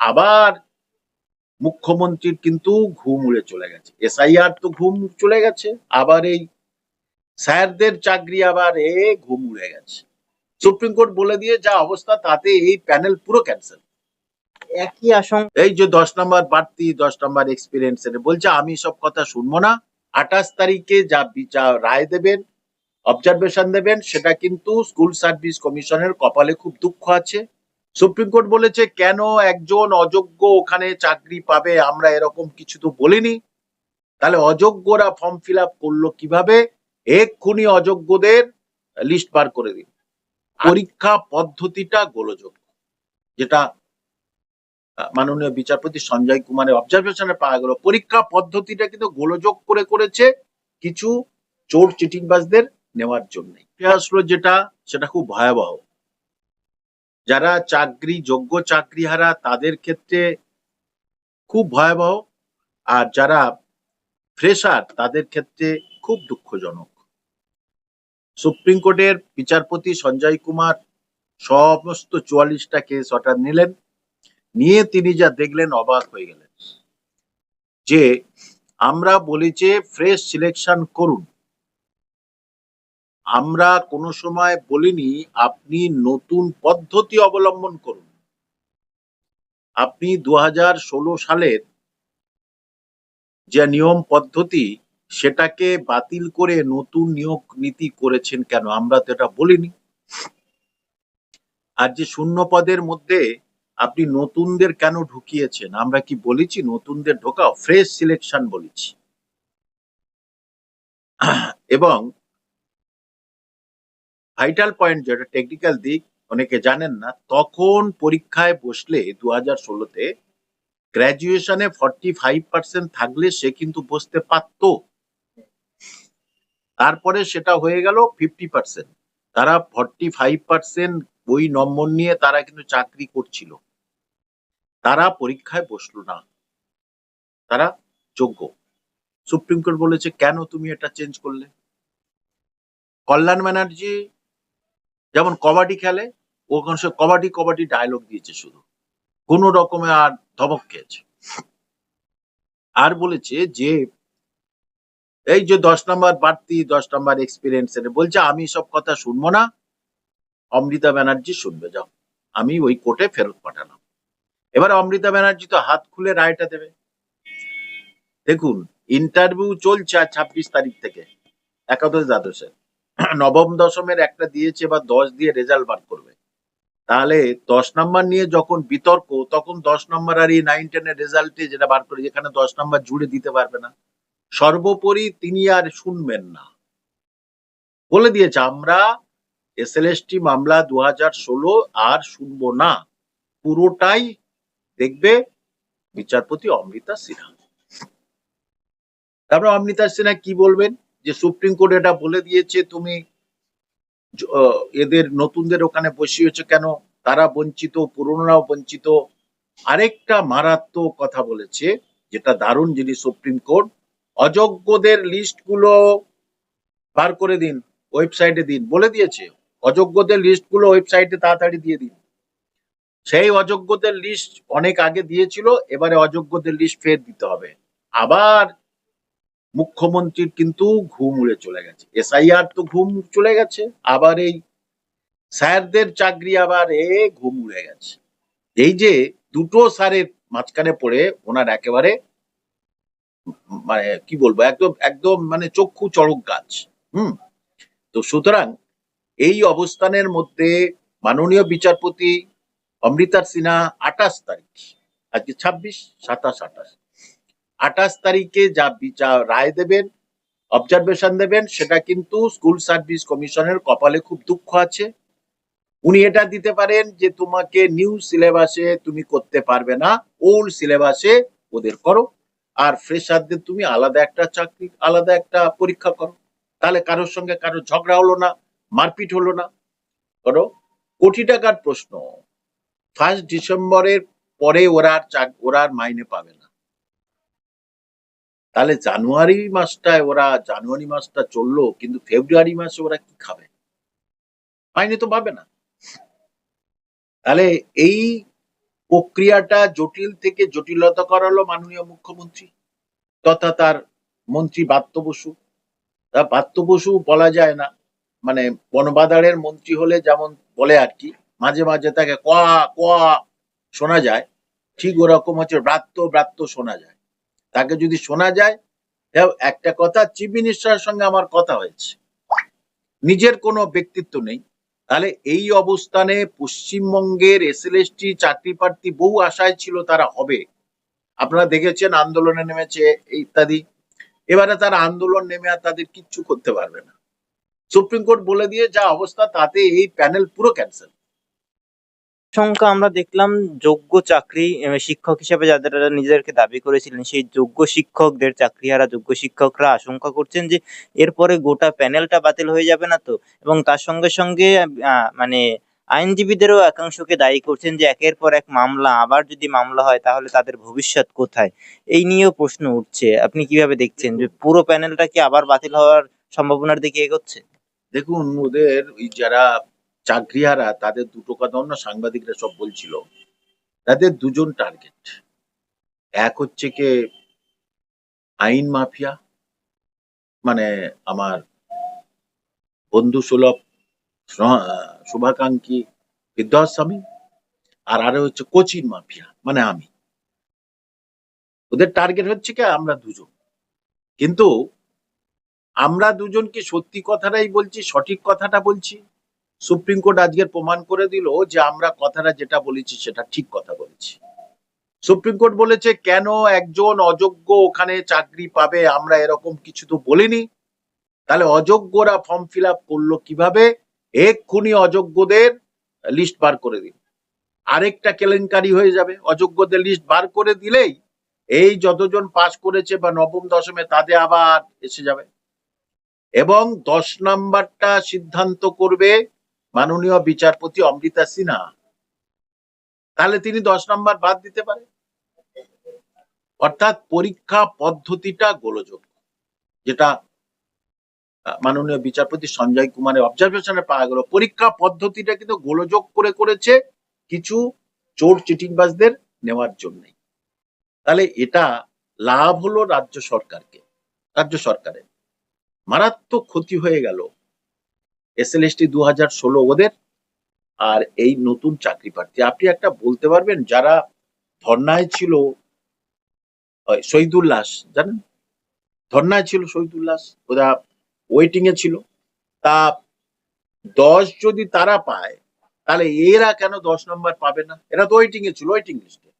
আবার মুখ্যমন্ত্রীর কিন্তু ঘুম উড়ে চলে গেছে। এসআইআর তো ঘুম চলে গেছে আবার এই স্যারদের চাকরি আবার এ ঘুম উড়ে গেছে। সুপ্রিম কোর্ট বলে দিয়ে যা অবস্থা তাতে এই প্যানেল পুরো ক্যান্সেল একই আশঙ্কা। এই যে দশ নম্বর বাড়তি দশ নম্বর এক্সপিরিয়েন্স বলছে আমি সব কথা শুনব না। আঠাশ তারিখে যা বিচার রায় দেবেন অবজারভেশন দেবেন সেটা কিন্তু স্কুল সার্ভিস কমিশনের কপালে খুব দুঃখ আছে। সুপ্রিম কোর্ট বলেছে, কেন একজন অযোগ্য ওখানে চাকরি পাবে, আমরা এরকম কিছু তো বলিনি। তাহলে অযোগ্যরা ফর্ম ফিল আপ করল কীভাবে? এক্ষুনি অযোগ্যদের লিস্ট বার করে দিন। পরীক্ষা পদ্ধতিটা গোলযোগ্য যেটা মাননীয় বিচারপতি সঞ্জয় কুমারের অবজারভেশনে পাওয়া গেল। পরীক্ষা পদ্ধতিটা কিন্তু গোলযোগ করে করেছে, কিছু চোর চিটিংবাজদের নেওয়ার জন্য। আসলো যেটা? সেটা খুব ভয়াবহ। যারা চাকরি, যোগ্য চাকরিহারা, তাদের ক্ষেত্রে খুব ভয়াবহ। আর যারা ফ্রেশার, তাদের ক্ষেত্রে খুব দুঃখজনক। সুপ্রিম কোর্টের বিচারপতি সঞ্জয় কুমার সমস্ত চুয়াল্লিশটা কেস অর্ডার নিলেন। নিয়ে তিনি যা দেখলেন অবাক হয়ে গেলেন। যে আমরা বলি যে ফ্রেশ সিলেকশন করুন। আমরা কোনো সময় বলিনি, আপনি নতুন পদ্ধতি অবলম্বন করুন। আপনি দু সালের যে নিয়ম পদ্ধতি, সেটাকে বাতিল করে নতুন নিয়োগ নীতি করেছেন কেন? আমরা তো এটা বলিনি। আর যে শূন্য পদের মধ্যে আপনি নতুনদের কেন ঢুকিয়েছেন? আমরা কি বলেছি? নতুনদের ঢোকাও, ফ্রেশ সিলেকশন বলেছি। এবং ভাইটাল পয়েন্ট যেটা টেকনিক্যাল দিক, অনেকে জানেন না, তখন পরীক্ষায় বসলে দু হাজার ষোলোতে গ্র্যাজুয়েশনে ফর্টি ফাইভ পার্সেন্ট থাকলে সে কিন্তু বসতে পারত। তারপরে সেটা হয়ে গেল ফিফটি পার্সেন্ট তারা ফর্টি ফাইভ পার্সেন্ট ওই নম্বর নিয়ে তারা কিন্তু চাকরি করছিল। তারা পরীক্ষায় বসল না। তারা যোগ্য। সুপ্রিম কোর্ট বলেছে, কেন তুমি এটা চেঞ্জ করলে? কল্যাণ ব্যানার্জি যেমন কবাডি খেলে ওখানে সে কবাডি কবাডি ডায়লগ দিয়েছে শুধু। কোন রকমে আর ধমক খেয়েছে। আর বলেছে যে, এই যে দশ নম্বর বাড়তি, দশ নম্বর এক্সপিরিয়েন্স বলছে, আমি সব কথা শুনব না। অমৃতা ব্যানার্জি শুনবে, যাও। আমি ওই কোর্টে ফেরত পাঠালাম। এবার অমৃতা ব্যানার্জি তো হাত খুলে রায়টা দেবে। দেখুন ইন্টারভিউ চলছে আর ছাব্বিশ তারিখ থেকে, একাদশ দ্বাদশের নবম দশমের একটা দিয়েছে বা দশ দিয়ে রেজাল্ট বার করবে। তাহলে দশ নাম্বার নিয়ে যখন বিতর্ক, তখন দশ নাম্বার আর এই নাইন টেনের রেজাল্টে যেটা বার করে, যেখানে দশ নাম্বার জুড়ে দিতে পারবে না। সর্বোপরি তিনি আর শুনবেন না। বলে দিয়েছে, আমরা এসএলএসটি মামলা দু ষোলো আর শুনব না। পুরোটাই দেখবে বিচারপতি অমৃতা সিনহা। তারপরে অমৃতা সিনহা কি বলবেন? যে সুপ্রিম কোর্ট এটা বলে দিয়েছে, তুমি এদের নতুনদের ওখানে বসিয়েছো কেন? তারা বঞ্চিত, পুরনোরাও বঞ্চিত। আরেকটা মারাত্মক কথা বলেছে, যেটা দারুণ জিনিস সুপ্রিম কোর্ট, অযোগ্যদের লিস্টগুলো বার করে দিন, ওয়েবসাইটে দিন, বলে দিয়েছে। অযোগ্যদের লিস্টগুলো ওয়েবসাইটে তাড়াতাড়ি দিয়ে দিন। সেই অযোগ্যদের লিস্ট অনেক আগে দিয়েছিল, এবারে অযোগ্যদের লিস্ট ফের দিতে হবে। আবার মুখ্যমন্ত্রীর কিন্তু ঘুম উড়ে চলে গেছে। এসআইআর তো ঘুম চলে গেছে, আবার এই স্যারদের চাকরি আবার এ ঘুম উড়ে গেছে। এই যে দুটো স্যারের মাঝখানে পড়ে ওনার একেবারে মানে কি বলব, একদম একদম মানে চক্ষু চড়ক গাছ, হুম? তো সুতরাং এই অবস্থানের মধ্যে মাননীয় বিচারপতি অমৃতার সিনহা আঠাশ তারিখ, আজকে ছাব্বিশ, সাতাশ, আঠাশ। আঠাশ তারিখে যা বিচার রায় দেবেন অবজারভেশন দেবেন, সেটা কিন্তু স্কুল সার্ভিস কমিশনের কপালে খুব দুঃখ আছে। উনি এটা দিতে পারেন যে, তোমাকে নিউ সিলেবাসে তুমি করতে পারবে না ওল্ড সিলেবাসে ওদের করো। আর ফ্রেশারদের তুমি আলাদা একটা চাকরি, আলাদা একটা পরীক্ষা করো। তাহলে কারোর সঙ্গে কারোর ঝগড়া হলো না, মারপিট হলো না। করো। কোটি টাকার প্রশ্ন। ফার্স্ট ডিসেম্বরের পরে ওরা ওরা মাইনে পাবে না। তাহলে জানুয়ারি মাসটায় ওরা, জানুয়ারি মাসটা চলল, কিন্তু ফেব্রুয়ারি মাসে ওরা কি খাবে? মাইনে তো পাবে না। তাহলে এই প্রক্রিয়াটা জটিল থেকে জটিলতা করালো মাননীয় মুখ্যমন্ত্রী, তথা তার মন্ত্রী বাত্য বসু। তা বাত্য বসু বলা যায় না। মানে বনবাদারের মন্ত্রী হলে যেমন বলে আর কি, মাঝে মাঝে তাকে কোয়া কোয়া শোনা যায়। ঠিক ওরকম হচ্ছে, ব্রাত্য ব্রাত্য শোনা যায়। তাকে যদি শোনা যায় একটা কথা চিফ মিনিস্টারের সঙ্গে আমার কথা হয়েছে। নিজের কোনো ব্যক্তিত্ব নেই। তাহলে এই অবস্থানে পশ্চিমবঙ্গের এসএলএসটি চাকরি প্রার্থী বহু আশায় ছিল তারা হবে। আপনারা দেখেছেন আন্দোলনে নেমেছে ইত্যাদি। এবারে তারা আন্দোলন নেমে আর তাদের কিচ্ছু করতে পারবে না। সুপ্রিম কোর্ট বলে দিয়ে যা অবস্থা, তাতে এই প্যানেল পুরো ক্যান্সেল আশঙ্কা আমরা দেখলাম যোগ্য চাকরি শিক্ষক হিসেবে যাদের নিজেদেরকে দাবি করেছিলেন, সেই যোগ্য শিক্ষকদের চাকরিহারা, যোগ্য শিক্ষকরা আশঙ্কা করছেন যে এরপরে গোটা প্যানেলটা বাতিল হয়ে যাবে না তো? এবং তার সঙ্গে সঙ্গে মানে আইনজীবীদেরও একাংশকে দায়ী করছেন যে একের পর এক মামলা, আবার যদি মামলা হয় তাহলে তাদের ভবিষ্যৎ কোথায়? এই নিয়েও প্রশ্ন উঠছে। আপনি কীভাবে দেখছেন যে পুরো প্যানেলটা কি আবার বাতিল হওয়ার সম্ভাবনার দিকে এগোচ্ছে? দেখুন, ওদের যারা চাকরিহারা তাদের দুটো কথা অন্য সাংবাদিকরা সব বলছিল। তাদের দুজন টার্গেট এক হচ্ছে কে আইন মাফিয়া মানে আমার বন্ধু সুলভ শুভাকাঙ্ক্ষী বিদ্যাস্বামী আর আরও হচ্ছে কোচিন মাফিয়া মানে আমি। ওদের টার্গেট হচ্ছে কি আমরা দুজন। কিন্তু আমরা দুজন কি সত্যি কথাটাই বলছি, সঠিক কথাটা বলছি সুপ্রিম কোর্ট আজকের প্রমাণ করে দিল যে আমরা কথাটা যেটা বলেছি সেটা ঠিক কথা বলেছি। সুপ্রিম কোর্ট বলেছে, কেন একজন অযোগ্য ওখানে চাকরি পাবে? আমরা এরকম কিছু তো বলিনি। তাহলে অযোগ্যরা ফর্ম ফিল আপ করল কীভাবে? এক্ষুনি অযোগ্যদের লিস্ট বার করে দিন। আরেকটা কেলেঙ্কারি হয়ে যাবে। অযোগ্যদের লিস্ট বার করে দিলেই এই যতজন পাশ করেছে বা নবম, দশমে তাদের আবার এসে যাবে। এবং দশ নাম্বারটা সিদ্ধান্ত করবে মাননীয় বিচারপতি অমৃতা সিনহা। তাহলে তিনি দশ নাম্বার বাদ দিতে পারে অর্থাৎ পরীক্ষা পদ্ধতিটা গোলযোগ যেটা মাননীয় বিচারপতি সঞ্জয় কুমারের অবজারভেশনে পাওয়া গেল। পরীক্ষা পদ্ধতিটা কিন্তু গোলযোগ করে করেছে, কিছু চোর চিটিংবাজদের নেওয়ার জন্য তাহলে এটা লাভ হলো রাজ্য সরকারকে, রাজ্য সরকারের। মারাত্মক ক্ষতি হয়ে গেল। এসএলএসটি দু হাজার ষোলো ওদের, আর এই নতুন চাকরি প্রার্থী। আপনি একটা বলতে পারবেন, যারা ধর্নায় ছিল শহীদুল্লাস জানেন? ধর্নায় ছিল শহীদুল্লাস ওরা ওয়েটিং এ ছিল। তা দশ যদি তারা পায়, তাহলে এরা কেন দশ নম্বর পাবে না? এরা তো ওয়েটিং এ ছিল ওয়েটিং লিস্টে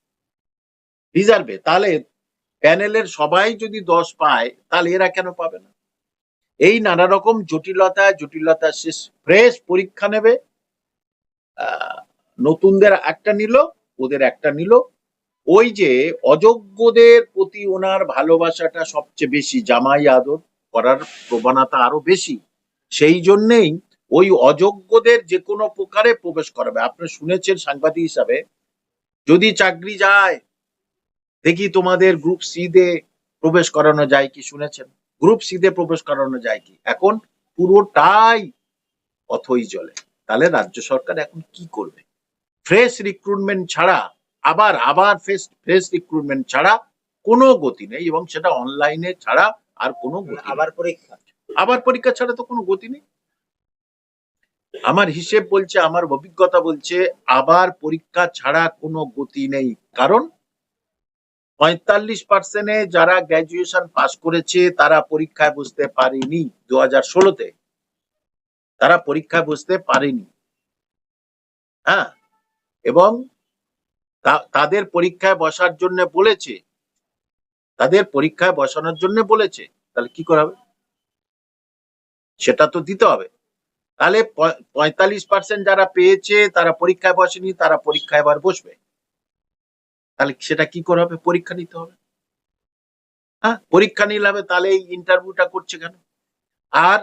রিজার্ভে তাহলে প্যানেলের সবাই যদি দশ পায়, তাহলে এরা কেন পাবে না? এই নানা রকম জটিলতা জটিলতা শেষ ফ্রেশ পরীক্ষা নেবে। নতুনদের একটা নিল, ওদের একটা নিল। ওই যে অযোগ্যদের প্রতি ওনার ভালোবাসাটা সবচেয়ে বেশি, জামাই আদর করার প্রবণতা আরও বেশি, সেই জন্যেই ওই অযোগ্যদের যে কোনো প্রকারে প্রবেশ করাবে। আপনি শুনেছেন সাংবাদিক হিসাবে, যদি চাকরি যায়, দেখি তোমাদের গ্রুপ সি তে প্রবেশ করানো যায় কি শুনেছেন? গ্রুপ সি তে প্রবেশ করানো যায় কি? এখন পুরোটাই অথই জলে। তাহলে রাজ্য সরকার এখন কি করবে? ফ্রেশ রিক্রুটমেন্ট ছাড়া আবার আবার ফ্রেশ ফ্রেশ রিক্রুটমেন্ট ছাড়া কোনো গতি নেই এবং সেটা অনলাইনে ছাড়া আর কোনো গতি আবার পরীক্ষা। আবার পরীক্ষা ছাড়া তো কোনো গতি নেই। আমার হিসেব বলছে আমার অভিজ্ঞতা বলছে আবার পরীক্ষা ছাড়া কোনো গতি নেই। কারণ পঁয়তাল্লিশ পার্সেন্টে যারা গ্র্যাজুয়েশন পাস করেছে, তারা পরীক্ষায় বসতে পারেনি দু হাজার ষোলোতে। তারা পরীক্ষায় বসতে পারেনি। হ্যাঁ? এবং তাদের পরীক্ষায় বসার জন্য বলেছে। তাদের পরীক্ষায় বসানোর জন্য বলেছে। তাহলে কি করা হবে? সেটা তো দিতে হবে। তাহলে পঁয়তাল্লিশ পার্সেন্ট যারা পেয়েছে, তারা পরীক্ষায় বসেনি, তারা পরীক্ষায় এবার বসবে। তাহলে সেটা কি করে হবে? পরীক্ষা নিতে হবে। হ্যাঁ? পরীক্ষা নিলে হবে তাহলে এই ইন্টারভিউটা করছে কেন? আর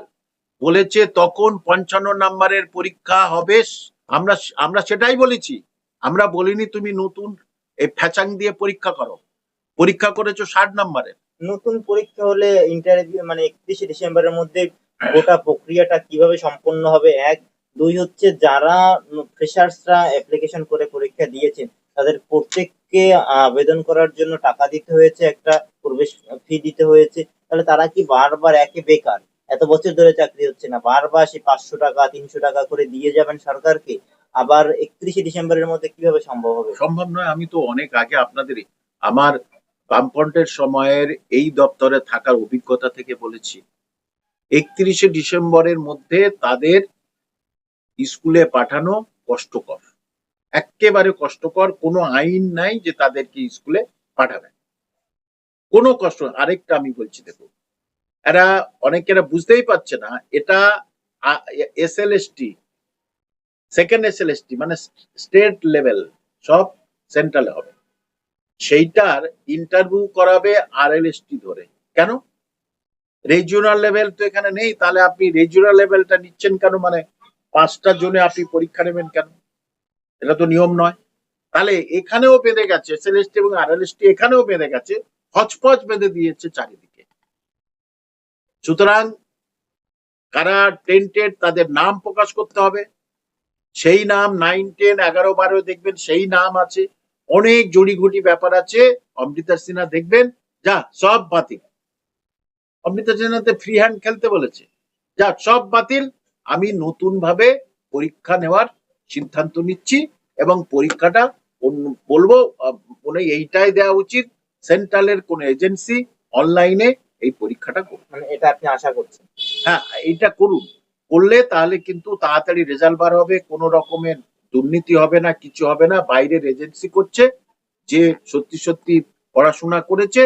বলেছে তখন পঞ্চান্ন নাম্বারের পরীক্ষা হবে, আমরা আমরা সেটাই বলেছি। আমরা বলিনি তুমি নতুন এই ফ্যাচাং দিয়ে পরীক্ষা করো। পরীক্ষা করেছ ষাট নাম্বারের নতুন পরীক্ষা হলে ইন্টারভিউ মানে একত্রিশে ডিসেম্বরের মধ্যে গোটা প্রক্রিয়াটা কীভাবে সম্পন্ন হবে? এক। দুই হচ্ছে যারা ফ্রেশার্সরা অ্যাপ্লিকেশন করে পরীক্ষা দিয়েছেন, তাদের প্রত্যেককে আবেদন করার জন্য টাকা দিতে হয়েছে, একটা প্রবেশ ফি দিতে হয়েছে। তাহলে তারা কি বারবার একে বেকার? এত বছর ধরে চাকরি হচ্ছে না। বারবার সে পাঁচশো টাকা, তিনশো টাকা করে দিয়ে যাবেন সরকারকে। আবার একত্রিশে ডিসেম্বরের মধ্যে কীভাবে সম্ভব হবে? সম্ভব নয়, আমি তো অনেক আগে আপনাদের আমার বামফ্রন্টের সময়ের এই দপ্তরে থাকার অভিজ্ঞতা থেকে বলেছি। একত্রিশে ডিসেম্বরের মধ্যে তাদের স্কুলে পাঠানো কষ্টকর। একেবারে কষ্টকর, কোনো আইন নাই যে তাদেরকে স্কুলে পাঠাবে। কোনো কষ্ট আরেকটা আমি বলছি, দেখো, এরা অনেকেরা বুঝতেই পারছে না, এটা S L S T second S L S T মানে স্টেট লেভেল, সব সেন্ট্রালে হবে। সেইটার ইন্টারভিউ করাবে আর এল এস টি ধরে। কেন? রিজিওনাল লেভেল তো এখানে নেই, তাহলে আপনি রিজিওনাল লেভেলটা নিচ্ছেন কেন? মানে পাঁচটা জনে আপনি পরীক্ষা নেবেন কেন? এটা তো নিয়ম নয়। তাহলে এখানেও বেঁধে গেছে এস এল এস টি এবং আর এল এখানেও বেঁধে গেছে হচপচ বেঁধে দিয়েছে চারিদিকে। সুতরাং কারা টেন্টেড তাদের নাম প্রকাশ করতে হবে। সেই নাম নাইন টেন এগারো বারো দেখবেন সেই নাম আছে। অনেক জড়িঘুটি ব্যাপার আছে। অমৃতা সিনহা দেখবেন, যা সব বাতিল। অমৃতা সিনহাতে ফ্রি হ্যান্ড খেলতে বলেছে। যা সব বাতিল। আমি নতুন ভাবে পরীক্ষা নেওয়ার সিদ্ধান্ত নিচ্ছি এবং পরীক্ষাটা বলব মনে এইটাই দেওয়া উচিত। সেন্ট্রালের কোন এজেন্সি অনলাইনে এই পরীক্ষাটা করুন মানে এটা আপনি আশা করছেন? হ্যাঁ এইটা করুন। করলে তাহলে কিন্তু তাড়াতাড়ি রেজাল্ট বার হবে কোনো রকমের দুর্নীতি হবে না কিছু হবে না। বাইরের এজেন্সি করছে যে সত্যি সত্যি পড়াশোনা করেছে